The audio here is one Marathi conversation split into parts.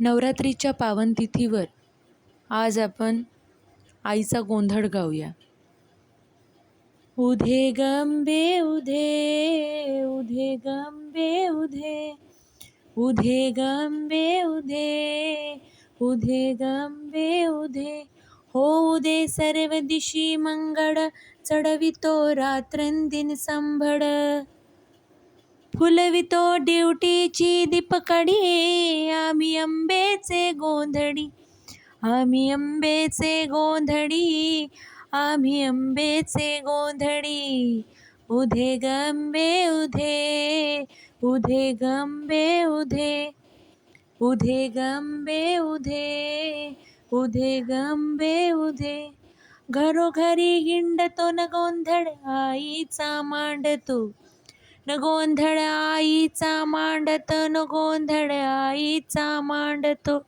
नवरात्रीच्या पावन तिथीवर आज आपण आईचा गोंधळ गाऊया. उधे गंबे उधे उधे गंबे उधे उधे गंबे उधे उधे गंबे उधे. हो उदे सर्व दिशी मंगळ चढवितो रात्रंदिन संभळ. फुलवितो ड्युटीची दीपकडी आम्ही आंबेचे गोंधळी. आम्ही अंबेचे गोंधळी. आम्ही आंबेचे गोंधळी. उधे गंबे उधे. उधे गंबे उधे. उधे गंबे उधे. उधे गंबे उधे. घरोघरी हिंडतो न गोंधळ. आईचा मांडतो. न गोंधळ आईचा मांडत न गोंधळ आईचा मांडतो.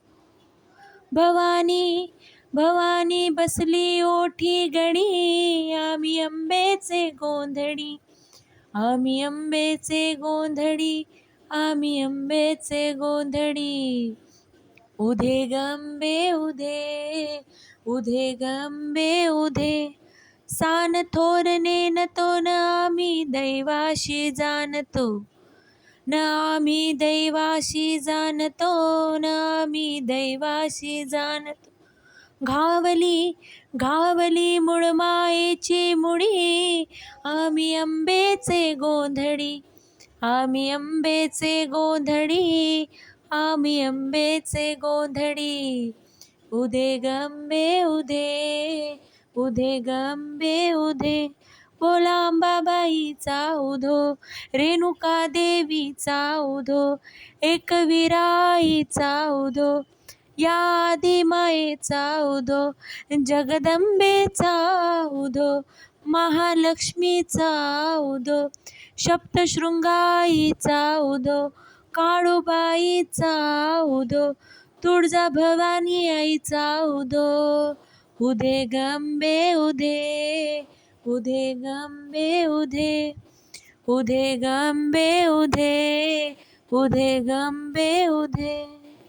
भवानी भवानी बसली ओठी गणी आम्ही अंबेचे गोंधळी आम्ही अंबेचे गोंधळी आम्ही अंबेचे गोंधळी. उधे गंबे उधे उधे गंबे उधे सान थोरने नेनतो न आम्ही दैवाशी जाणतो. न आम्ही दैवाशी जाणतो न आम्ही दैवाशी जाणतो. घावली घावली मुळ मायेची मुळी आम्ही आंबेचे गोंधळी आम्ही आंबेचे गोंधळी आम्ही आंबेचे गोंधळी. उदे गंबे उदे उधे गंबे उधे बोलांबाबाईचा उधो रेणुका देवीचा उधो एकविराईचा उधो या आदिमायेचा उधो जगदंबेचा उधो महालक्ष्मीचा उधो सप्तशृंगाईचा उधो काळूबाईचा उधो तुळजा भवानी आईचा उधो. उधे गंबे उधे उधे गंबे उधे उधे गंबे उधे उधे गंबे उधे